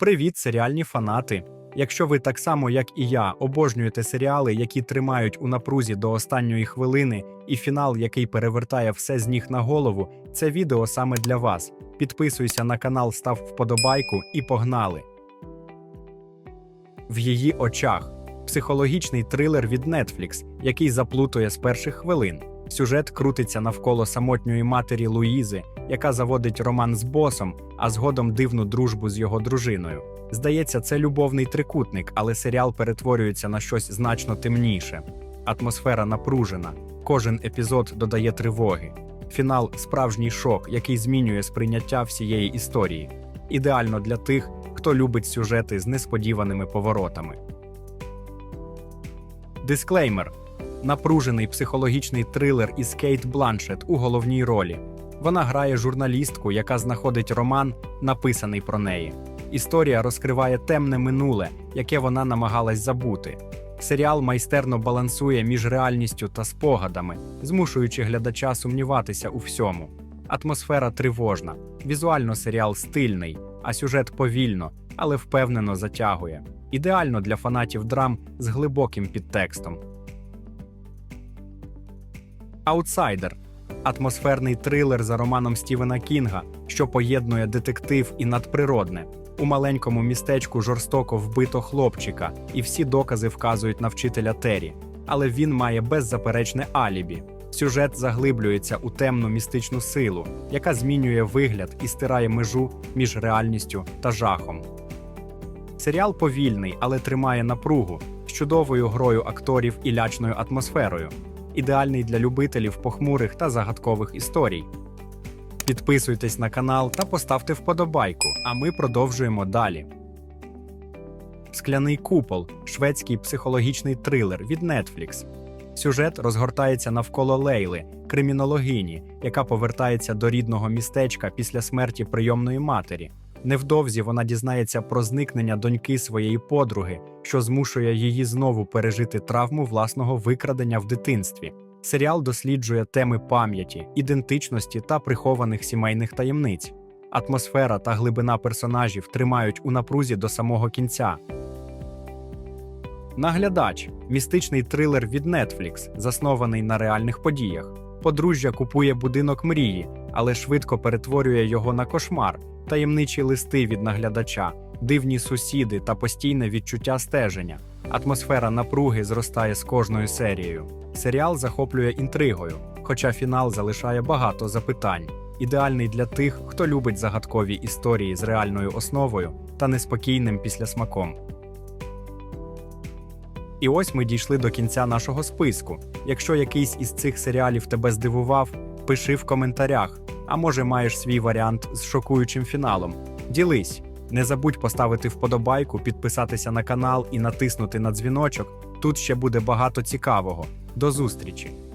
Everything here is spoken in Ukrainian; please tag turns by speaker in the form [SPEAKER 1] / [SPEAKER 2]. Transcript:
[SPEAKER 1] Привіт, серіальні фанати! Якщо ви так само, як і я, обожнюєте серіали, які тримають у напрузі до останньої хвилини, і фінал, який перевертає все з ніг на голову, це відео саме для вас. Підписуйся на канал, став вподобайку і погнали. В її очах психологічний трилер від Netflix, який заплутує з перших хвилин. Сюжет крутиться навколо самотньої матері Луїзи, яка заводить роман з босом, а згодом дивну дружбу з його дружиною. Здається, це любовний трикутник, але серіал перетворюється на щось значно темніше. Атмосфера напружена, кожен епізод додає тривоги. Фінал справжній шок, який змінює сприйняття всієї історії. Ідеально для тих, хто любить сюжети з несподіваними поворотами. Дисклеймер: напружений психологічний трилер із Кейт Бланшет у головній ролі. Вона грає журналістку, яка знаходить роман, написаний про неї. Історія розкриває темне минуле, яке вона намагалась забути. Серіал майстерно балансує між реальністю та спогадами, змушуючи глядача сумніватися у всьому. Атмосфера тривожна, візуально серіал стильний, а сюжет повільно, але впевнено затягує. Ідеально для фанатів драм з глибоким підтекстом. Аутсайдер атмосферний трилер за романом Стівена Кінга, що поєднує детектив і надприродне. У маленькому містечку жорстоко вбито хлопчика, і всі докази вказують на вчителя Террі. Але він має беззаперечне алібі. Сюжет заглиблюється у темну містичну силу, яка змінює вигляд і стирає межу між реальністю та жахом. Серіал повільний, але тримає напругу з чудовою грою акторів і лячною атмосферою. Ідеальний для любителів похмурих та загадкових історій. Підписуйтесь на канал та поставте вподобайку, а ми продовжуємо далі. Скляний купол шведський психологічний трилер від Netflix. Сюжет розгортається навколо Лейли, кримінологині, яка повертається до рідного містечка після смерті прийомної матері. Невдовзі вона дізнається про зникнення доньки своєї подруги, що змушує її знову пережити травму власного викрадення в дитинстві. Серіал досліджує теми пам'яті, ідентичності та прихованих сімейних таємниць. Атмосфера та глибина персонажів тримають у напрузі до самого кінця. Наглядач містичний трилер від Netflix, заснований на реальних подіях. Подружжя купує будинок мрії, але швидко перетворює його на кошмар, таємничі листи від наглядача, дивні сусіди та постійне відчуття стеження. Атмосфера напруги зростає з кожною серією. Серіал захоплює інтригою, хоча фінал залишає багато запитань. Ідеальний для тих, хто любить загадкові історії з реальною основою та неспокійним післясмаком. І ось ми дійшли до кінця нашого списку. Якщо якийсь із цих серіалів тебе здивував, пиши в коментарях. А може маєш свій варіант з шокуючим фіналом. Ділись. Не забудь поставити вподобайку, підписатися на канал і натиснути на дзвіночок. Тут ще буде багато цікавого. До зустрічі!